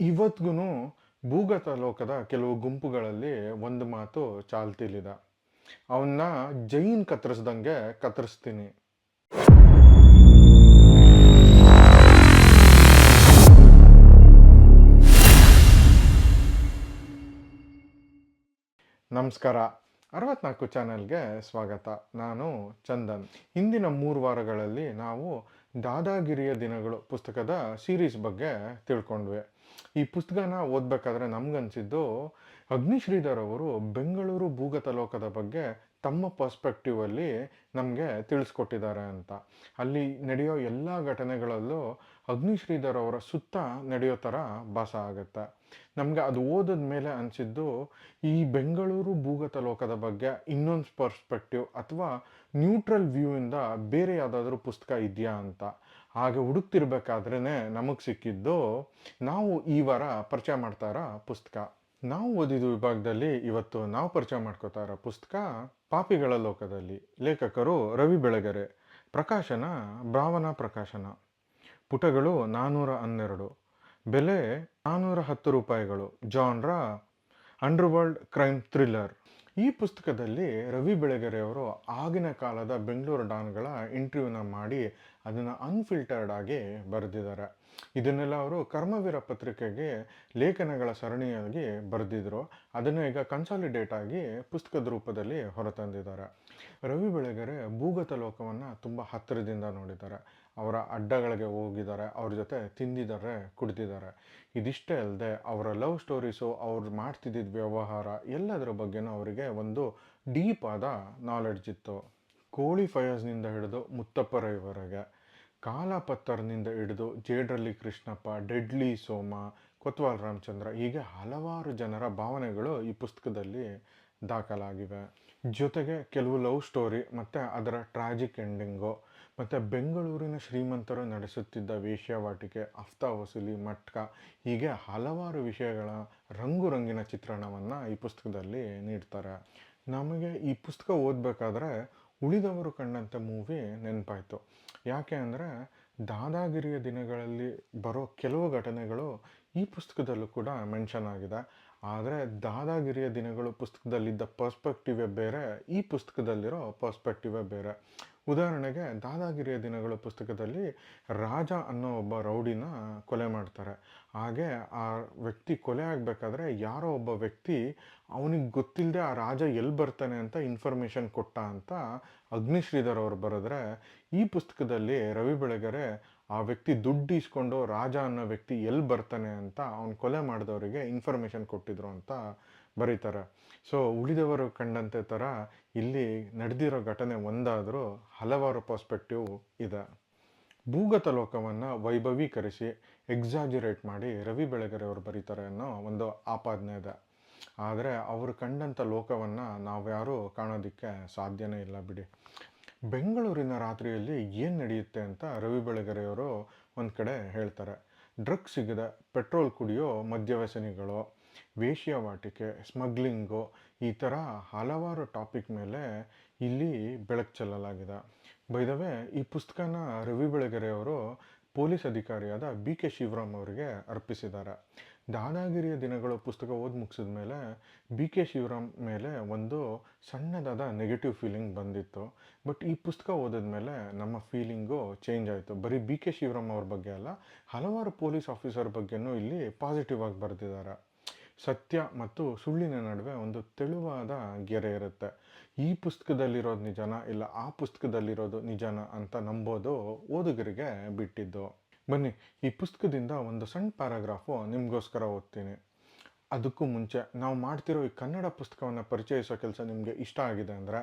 ಇವತ್ತಿಗೂ ಭೂಗತ ಲೋಕದ ಕೆಲವು ಗುಂಪುಗಳಲ್ಲಿ ಒಂದು ಮಾತು ಚಾಲ್ತಿಲಿದೆ. ಅವನ್ನ ಜೈನ್ ಕತ್ತರಿಸ್ದಂಗೆ ಕತ್ತರಿಸ್ತೀನಿ. ನಮಸ್ಕಾರ. ಅರವತ್ನಾಲ್ಕು ಚಾನೆಲ್ಗೆ ಸ್ವಾಗತ. ನಾನು ಚಂದನ್. ಹಿಂದಿನ ಮೂರು ವಾರಗಳಲ್ಲಿ ನಾವು ದಾದಾಗಿರಿಯ ದಿನಗಳು ಪುಸ್ತಕದ ಸೀರೀಸ್ ಬಗ್ಗೆ ತಿಳ್ಕೊಂಡ್ವಿ. ಈ ಪುಸ್ತಕನ ಓದಬೇಕಾದ್ರೆ ನಮ್ಗನ್ಸಿದ್ದು ಅಗ್ನಿಶ್ರೀಧರ್ ಅವರು ಬೆಂಗಳೂರು ಭೂಗತ ಲೋಕದ ಬಗ್ಗೆ ತಮ್ಮ ಪರ್ಸ್ಪೆಕ್ಟಿವ್ ಅಲ್ಲಿ ನಮಗೆ ತಿಳಿಸ್ಕೊಟ್ಟಿದ್ದಾರೆ ಅಂತ. ಅಲ್ಲಿ ನಡೆಯೋ ಎಲ್ಲ ಘಟನೆಗಳಲ್ಲೂ ಅಗ್ನಿಶ್ರೀಧರ್ ಅವರ ಸುತ್ತ ನಡೆಯೋ ಥರ ಭಾಸ ಆಗುತ್ತೆ. ನಮಗೆ ಅದು ಓದಿದ ಮೇಲೆ ಅನಿಸಿದ್ದು ಈ ಬೆಂಗಳೂರು ಭೂಗತ ಲೋಕದ ಬಗ್ಗೆ ಇನ್ನೊಂದು ಪರ್ಸ್ಪೆಕ್ಟಿವ್ ಅಥವಾ ನ್ಯೂಟ್ರಲ್ ವ್ಯೂ ಇಂದ ಬೇರೆ ಯಾವುದಾದ್ರೂ ಪುಸ್ತಕ ಇದೆಯಾ ಅಂತ. ಹಾಗೆ ಹುಡುಕ್ತಿರ್ಬೇಕಾದ್ರೇ ನಮಗೆ ಸಿಕ್ಕಿದ್ದು ನಾವು ಈ ವಾರ ಪರಿಚಯ ಮಾಡ್ತಾ ಇರೋ ಪುಸ್ತಕ. ನಾವು ಓದಿದ ವಿಭಾಗದಲ್ಲಿ ಇವತ್ತು ನಾವು ಪರಿಚಯ ಮಾಡ್ಕೋತಾ ಇರೋ ಪುಸ್ತಕ ಪಾಪಿಗಳ ಲೋಕದಲ್ಲಿ. ಲೇಖಕರು ರವಿ ಬೆಳಗೆರೆ, ಪ್ರಕಾಶನ ಭಾವನಾ ಪ್ರಕಾಶನ. ಪುಟಗಳು ನಾನ್ನೂರ ಹನ್ನೆರಡು. ಬೆಲೆ ನಾನ್ನೂರ ಹತ್ತು ರೂಪಾಯಿಗಳು. Genre underworld crime thriller. ಈ ಪುಸ್ತಕದಲ್ಲಿ ರವಿ ಬೆಳಗೆರೆಯವರು ಆಗಿನ ಕಾಲದ ಬೆಂಗಳೂರು ಡಾನ್ಗಳ ಇಂಟರ್ವ್ಯೂನ ಮಾಡಿ ಅದನ್ನು ಅನ್ಫಿಲ್ಟರ್ಡ್ ಆಗಿ ಬರೆದಿದ್ದಾರೆ. ಇದನ್ನೆಲ್ಲ ಅವರು ಕರ್ಮವೀರ ಪತ್ರಿಕೆಗೆ ಲೇಖನಗಳ ಸರಣಿಯಾಗಿ ಬರೆದಿದ್ರು. ಅದನ್ನು ಈಗ ಕನ್ಸಾಲಿಡೇಟ್ ಆಗಿ ಪುಸ್ತಕದ ರೂಪದಲ್ಲಿ ಹೊರತಂದಿದ್ದಾರೆ. ರವಿ ಬೆಳಗೆರೆ ಭೂಗತ ಲೋಕವನ್ನು ತುಂಬ ಹತ್ತಿರದಿಂದ ನೋಡಿದ್ದಾರೆ. ಅವರ ಅಡ್ಡಗಳಿಗೆ ಹೋಗಿದ್ದಾರೆ, ಅವ್ರ ಜೊತೆ ತಿಂದಿದ್ದಾರೆ, ಕುಡಿದಿದ್ದಾರೆ. ಇದಿಷ್ಟೇ ಅಲ್ಲದೆ ಅವರ ಲವ್ ಸ್ಟೋರೀಸು ಅವ್ರು ಮಾಡ್ತಿದ್ದಿದ್ದ ವ್ಯವಹಾರ ಎಲ್ಲದರ ಬಗ್ಗೆನೂ ಅವರಿಗೆ ಒಂದು ಡೀಪ್ ಆದ ನಾಲೆಡ್ಜ್ ಇತ್ತು. ಕೋಳಿ ಫಯರ್ಸ್ನಿಂದ ಹಿಡಿದು ಮುತ್ತಪ್ಪರವರೆಗೆ ಕಾಲಪತ್ತರ್ನಿಂದ ಹಿಡಿದು ಜೇಡ್ರಲ್ಲಿ ಕೃಷ್ಣಪ್ಪ ಡೆಡ್ಲಿ ಸೋಮ, ಕೊತ್ವಾಲ್ ರಾಮಚಂದ್ರ ಹೀಗೆ ಹಲವಾರು ಜನರ ಭಾವನೆಗಳು ಈ ಪುಸ್ತಕದಲ್ಲಿ ದಾಖಲಾಗಿವೆ. ಜೊತೆಗೆ ಕೆಲವು ಲವ್ ಸ್ಟೋರಿ ಮತ್ತು ಅದರ ಟ್ರಾಜಿಕ್ ಎಂಡಿಂಗು ಮತ್ತು ಬೆಂಗಳೂರಿನ ಶ್ರೀಮಂತರು ನಡೆಸುತ್ತಿದ್ದ ವೇಶ್ಯಾವಾಟಿಕೆ ಅಫ್ತಾ ವಸೂಲಿ, ಮಟ್ಕ, ಹೀಗೆ ಹಲವಾರು ವಿಷಯಗಳ ರಂಗು ರಂಗಿನ ಚಿತ್ರಣವನ್ನು ಈ ಪುಸ್ತಕದಲ್ಲಿ ನೀಡ್ತಾರೆ. ನಮಗೆ ಈ ಪುಸ್ತಕ ಓದಬೇಕಾದ್ರೆ ಉಳಿದವರು ಕಂಡಂಥ ಮೂವಿ ನೆನಪಾಯಿತು. ಯಾಕೆ ಅಂದರೆ ದಾದಾಗಿರಿಯ ದಿನಗಳಲ್ಲಿ ಬರೋ ಕೆಲವು ಘಟನೆಗಳು ಈ ಪುಸ್ತಕದಲ್ಲೂ ಕೂಡ ಮೆನ್ಷನ್ ಆಗಿದೆ. ಆದರೆ ದಾದಾಗಿರಿಯ ದಿನಗಳು ಪುಸ್ತಕದಲ್ಲಿದ್ದ ಪರ್ಸ್ಪೆಕ್ಟಿವೇ ಬೇರೆ, ಈ ಪುಸ್ತಕದಲ್ಲಿರೋ ಪರ್ಸ್ಪೆಕ್ಟಿವೇ ಬೇರೆ. ಉದಾಹರಣೆಗೆ ದಾದಾಗಿರಿಯ ದಿನಗಳ ಪುಸ್ತಕದಲ್ಲಿ ರಾಜ ಅನ್ನೋ ಒಬ್ಬ ರೌಡಿನ ಕೊಲೆ ಮಾಡ್ತಾರೆ. ಹಾಗೆ ಆ ವ್ಯಕ್ತಿ ಕೊಲೆ ಆಗಬೇಕಾದ್ರೆ ಯಾರೋ ಒಬ್ಬ ವ್ಯಕ್ತಿ ಅವನಿಗೆ ಗೊತ್ತಿಲ್ಲದೆ ಆ ರಾಜ ಎಲ್ಲಿ ಬರ್ತಾನೆ ಅಂತ ಇನ್ಫಾರ್ಮೇಷನ್ ಕೊಟ್ಟ ಅಂತ ಅಗ್ನಿಶ್ರೀಧರ್ ಅವರು ಬರೆದ್ರೆ ಈ ಪುಸ್ತಕದಲ್ಲಿ ರವಿ ಬೆಳಗೆರೆ ಆ ವ್ಯಕ್ತಿ ದುಡ್ಡು ಇಸ್ಕೊಂಡು ರಾಜ ಅನ್ನೋ ವ್ಯಕ್ತಿ ಎಲ್ಲಿ ಬರ್ತಾನೆ ಅಂತ ಅವ್ನು ಕೊಲೆ ಮಾಡಿದವರಿಗೆ ಇನ್ಫಾರ್ಮೇಷನ್ ಕೊಟ್ಟಿದ್ರು ಅಂತ ಬರೀತಾರೆ. ಸೊ ಉಳಿದವರು ಕಂಡಂತೆ ಥರ ಇಲ್ಲಿ ನಡೆದಿರೋ ಘಟನೆ ಒಂದಾದರೂ ಹಲವಾರು ಪರ್ಸ್ಪೆಕ್ಟಿವ್ ಇದೆ. ಭೂಗತ ಲೋಕವನ್ನು ವೈಭವೀಕರಿಸಿ ಎಕ್ಸಾಜುರೇಟ್ ಮಾಡಿ ರವಿ ಬೆಳಗೆರೆ ಅವರು ಬರೀತಾರೆ ಅನ್ನೋ ಒಂದು ಆಪಾದನೆ ಇದೆ. ಆದರೆ ಅವರು ಕಂಡಂಥ ಲೋಕವನ್ನು ನಾವ್ಯಾರೂ ಕಾಣೋದಕ್ಕೆ ಸಾಧ್ಯನೇ ಇಲ್ಲ ಬಿಡಿ. ಬೆಂಗಳೂರಿನ ರಾತ್ರಿಯಲ್ಲಿ ಏನು ನಡೆಯುತ್ತೆ ಅಂತ ರವಿ ಬೆಳಗೆರೆಯವರು ಒಂದು ಕಡೆ ಹೇಳ್ತಾರೆ. ಡ್ರಗ್ಸ್ ಸಿಗದೆ ಪೆಟ್ರೋಲ್ ಕುಡಿಯೋ ಮದ್ಯವ್ಯಸನಿಗಳು ವೇಶ್ಯಾವಾಟಿಕೆ ಸ್ಮಗ್ಲಿಂಗು ಈ ಥರ ಹಲವಾರು ಟಾಪಿಕ್ ಮೇಲೆ ಇಲ್ಲಿ ಬೆಳಕು ಚೆಲ್ಲಲಾಗಿದೆ. ಬೈದವೆ ಈ ಪುಸ್ತಕನ ರವಿ ಬೆಳಗೆರೆಯವರು ಪೊಲೀಸ್ ಅಧಿಕಾರಿಯಾದ ಬಿ ಕೆ ಶಿವರಾಮ್ ಅವರಿಗೆ ಅರ್ಪಿಸಿದ್ದಾರೆ. ದಾದಾಗಿರಿಯ ದಿನಗಳು ಪುಸ್ತಕ ಓದಿ ಮುಗಿಸಿದ ಮೇಲೆ ಬಿ ಕೆ ಶಿವರಾಮ್ ಮೇಲೆ ಒಂದು ಸಣ್ಣದಾದ ನೆಗೆಟಿವ್ ಫೀಲಿಂಗ್ ಬಂದಿತ್ತು. ಬಟ್ ಈ ಪುಸ್ತಕ ಓದಿದ ಮೇಲೆ ನಮ್ಮ ಫೀಲಿಂಗು ಚೇಂಜ್ ಆಯಿತು. ಬರೀ ಬಿ ಕೆ ಶಿವರಾಮ್ ಅವ್ರ ಬಗ್ಗೆ ಅಲ್ಲ, ಹಲವಾರು ಪೊಲೀಸ್ ಆಫೀಸರ್ ಬಗ್ಗೆನೂ ಇಲ್ಲಿ ಪಾಸಿಟಿವ್ ಆಗಿ ಬರೆದಿದ್ದಾರೆ. ಸತ್ಯ ಮತ್ತು ಸುಳ್ಳಿನ ನಡುವೆ ಒಂದು ತೆಳುವಾದ ಗೆರೆ ಇರುತ್ತೆ. ಈ ಪುಸ್ತಕದಲ್ಲಿರೋದು ನಿಜನ ಇಲ್ಲ ಆ ಪುಸ್ತಕದಲ್ಲಿರೋದು ನಿಜನ ಅಂತ ನಂಬೋದು ಓದುಗರಿಗೆ ಬಿಟ್ಟಿದ್ದು. ಬನ್ನಿ, ಈ ಪುಸ್ತಕದಿಂದ ಒಂದು ಸಣ್ಣ ಪ್ಯಾರಾಗ್ರಾಫು ನಿಮಗೋಸ್ಕರ ಓದ್ತೀನಿ. ಅದಕ್ಕೂ ಮುಂಚೆ ನಾವು ಮಾಡ್ತಿರೋ ಈ ಕನ್ನಡ ಪುಸ್ತಕವನ್ನು ಪರಿಚಯಿಸೋ ಕೆಲಸ ನಿಮಗೆ ಇಷ್ಟ ಆಗಿದೆ ಅಂದರೆ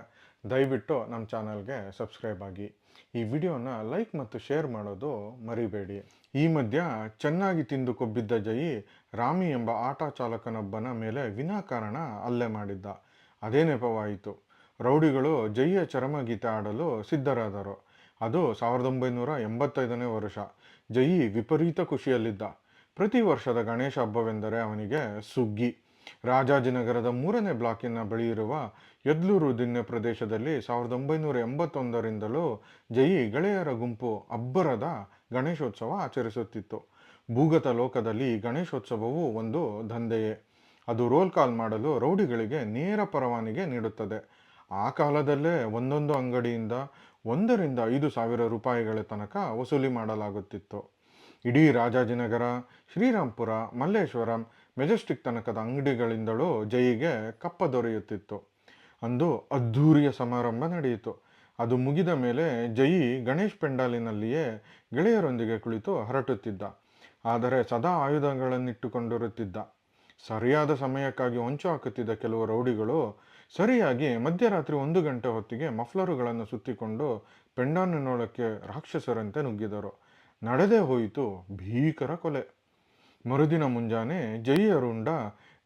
ದಯವಿಟ್ಟು ನಮ್ಮ ಚಾನಲ್ಗೆ ಸಬ್ಸ್ಕ್ರೈಬ್ ಆಗಿ. ಈ ವಿಡಿಯೋನ ಲೈಕ್ ಮತ್ತು ಶೇರ್ ಮಾಡೋದು ಮರಿಬೇಡಿ. ಈ ಮಧ್ಯ ಚೆನ್ನಾಗಿ ತಿಂದು ಕೊಬ್ಬಿದ್ದ ಜಯಿ ರಾಮಿ ಎಂಬ ಆಟೋ ಚಾಲಕನೊಬ್ಬನ ಮೇಲೆ ವಿನಾಕಾರಣ ಹಲ್ಲೆ ಮಾಡಿದ್ದ. ಅದೇ ನೆಪವಾಯಿತು. ರೌಡಿಗಳು ಜಯಿಯ ಚರಮಗೀತೆ ಆಡಲು ಸಿದ್ಧರಾದರು. ಅದು ಸಾವಿರದ ಒಂಬೈನೂರ ಎಂಬತ್ತೈದನೇ ವರ್ಷ. ಜಯಿ ವಿಪರೀತ ಖುಷಿಯಲ್ಲಿದ್ದ. ಪ್ರತಿ ವರ್ಷದ ಗಣೇಶ ಹಬ್ಬವೆಂದರೆ ಅವನಿಗೆ ಸುಗ್ಗಿ. ರಾಜಾಜಿನಗರದ ಮೂರನೇ ಬ್ಲಾಕಿನ ಬಳಿ ಇರುವ ಯದ್ಲೂರು ದಿನ್ನೆ ಪ್ರದೇಶದಲ್ಲಿ ಸಾವಿರದ ಒಂಬೈನೂರ ಎಂಬತ್ತೊಂದರಿಂದಲೂ ಜಯಿ ಗೆಳೆಯರ ಗುಂಪು ಅಬ್ಬರದ ಗಣೇಶೋತ್ಸವ ಆಚರಿಸುತ್ತಿತ್ತು. ಭೂಗತ ಲೋಕದಲ್ಲಿ ಗಣೇಶೋತ್ಸವವು ಒಂದು ದಂಧೆಯೇ. ಅದು ರೋಲ್ ಕಾಲ್ ಮಾಡಲು ರೌಡಿಗಳಿಗೆ ನೇರ ಪರವಾನಿಗೆ ನೀಡುತ್ತದೆ. ಆ ಕಾಲದಲ್ಲೇ ಒಂದೊಂದು ಅಂಗಡಿಯಿಂದ ಒಂದರಿಂದ ಐದು ಸಾವಿರ ರೂಪಾಯಿಗಳ ತನಕ ವಸೂಲಿ ಮಾಡಲಾಗುತ್ತಿತ್ತು. ಇಡೀ ರಾಜಾಜಿನಗರ, ಶ್ರೀರಾಂಪುರ, ಮಲ್ಲೇಶ್ವರಂ ಮೆಜೆಸ್ಟಿಕ್ ತನಕದ ಅಂಗಡಿಗಳಿಂದಲೂ ಜೈಗೆ ಕಪ್ಪ ದೊರೆಯುತ್ತಿತ್ತು. ಅಂದು ಅದ್ಧೂರಿಯ ಸಮಾರಂಭ ನಡೆಯಿತು. ಅದು ಮುಗಿದ ಮೇಲೆ ಜೈ ಗಣೇಶ್ ಪೆಂಡಾಲಿನಲ್ಲಿಯೇ ಗೆಳೆಯರೊಂದಿಗೆ ಕುಳಿತು ಹರಟುತ್ತಿದ್ದ. ಆದರೆ ಸದಾ ಆಯುಧಗಳನ್ನಿಟ್ಟುಕೊಂಡಿರುತ್ತಿದ್ದ. ಸರಿಯಾದ ಸಮಯಕ್ಕಾಗಿ ಹೊಂಚು ಹಾಕುತ್ತಿದ್ದ ಕೆಲವು ರೌಡಿಗಳು ಸರಿಯಾಗಿ ಮಧ್ಯರಾತ್ರಿ ಒಂದು ಗಂಟೆ ಹೊತ್ತಿಗೆ ಮಫ್ಲರುಗಳನ್ನು ಸುತ್ತಿಕೊಂಡು ಪೆಂಡಾಲಿನೊಳಕ್ಕೆ ರಾಕ್ಷಸರಂತೆ ನುಗ್ಗಿದರು. ನಡೆದೇ ಹೋಯಿತು. ಭೀಕರ ಕೊಲೆ. ಮರುದಿನ ಮುಂಜಾನೆ ಜೈ ಅರುಂಡ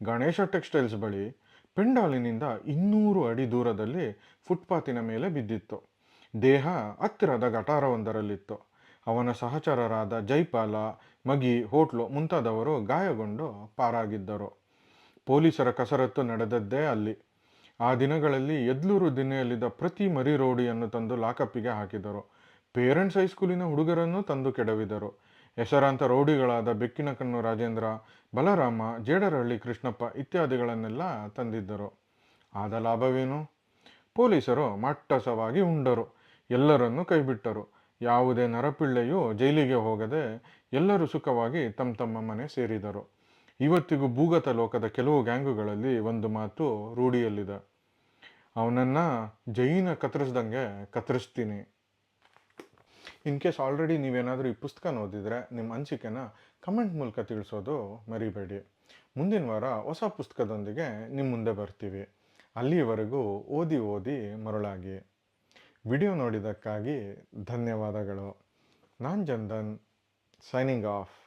ಗಣೇಶ ಟೆಕ್ಸ್ಟೈಲ್ಸ್ ಬಳಿ ಪೆಂಡಾಲಿನಿಂದ ಇನ್ನೂರು ಅಡಿ ದೂರದಲ್ಲಿ ಫುಟ್ಪಾತಿನ ಮೇಲೆ ಬಿದ್ದಿತ್ತು. ದೇಹ ಹತ್ತಿರದ ಗಟಾರವೊಂದರಲ್ಲಿತ್ತು. ಅವನ ಸಹಚರರಾದ ಜೈಪಾಲ, ಮಗಿ, ಹೋಟ್ಲು ಮುಂತಾದವರು ಗಾಯಗೊಂಡು ಪಾರಾಗಿದ್ದರು. ಪೊಲೀಸರ ಕಸರತ್ತು ನಡೆದದ್ದೇ ಅಲ್ಲಿ. ಆ ದಿನಗಳಲ್ಲಿ ಎದ್ಲೂರು ದಿನೆಯಲ್ಲಿದ್ದ ಪ್ರತಿ ಮರಿ ರೋಡಿಯನ್ನು ತಂದು ಲಾಕಪ್ಪಿಗೆ ಹಾಕಿದರು. ಪೇರೆಂಟ್ಸ್ ಹೈಸ್ಕೂಲಿನ ಹುಡುಗರನ್ನು ತಂದು ಕೆಡವಿದರು. ಹೆಸರಾಂತ ರೌಡಿಗಳಾದ ಬೆಕ್ಕಿನ ಕಣ್ಣು ರಾಜೇಂದ್ರ, ಬಲರಾಮ, ಜೇಡರಹಳ್ಳಿ ಕೃಷ್ಣಪ್ಪ ಇತ್ಯಾದಿಗಳನ್ನೆಲ್ಲ ತಂದಿದ್ದರು. ಆದ ಲಾಭವೇನು? ಪೊಲೀಸರು ಮಟ್ಟಸವಾಗಿ ಉಂಡರು. ಎಲ್ಲರನ್ನೂ ಕೈಬಿಟ್ಟರು. ಯಾವುದೇ ನರಪಿಳ್ಳೆಯು ಜೈಲಿಗೆ ಹೋಗದೆ ಎಲ್ಲರೂ ಸುಖವಾಗಿ ತಮ್ಮ ತಮ್ಮ ಮನೆ ಸೇರಿದರು. ಇವತ್ತಿಗೂ ಭೂಗತ ಲೋಕದ ಕೆಲವು ಗ್ಯಾಂಗುಗಳಲ್ಲಿ ಒಂದು ಮಾತು ರೂಢಿಯಲ್ಲಿದೆ. ಅವನನ್ನು ಜೈನ ಕತ್ತರಿಸ್ದಂಗೆ ಕತ್ತರಿಸ್ತೀನಿ. ಇನ್ ಕೇಸ್ ಆಲ್ರೆಡಿ ನೀವೇನಾದರೂ ಈ ಪುಸ್ತಕ ಓದಿದರೆ ನಿಮ್ಮ ಅನಿಸಿಕೆನ ಕಮೆಂಟ್ ಮೂಲಕ ತಿಳಿಸೋದು ಮರಿಬೇಡಿ. ಮುಂದಿನ ವಾರ ಹೊಸ ಪುಸ್ತಕದೊಂದಿಗೆ ನಿಮ್ಮ ಮುಂದೆ ಬರ್ತೀವಿ. ಅಲ್ಲಿಯವರೆಗೂ ಓದಿ ಓದಿ ಮರಳಾಗಿ. ವಿಡಿಯೋ ನೋಡಿದ್ದಕ್ಕಾಗಿ ಧನ್ಯವಾದಗಳು. ನಾನು ಚಂದನ್ ಸೈನಿಂಗ್ ಆಫ್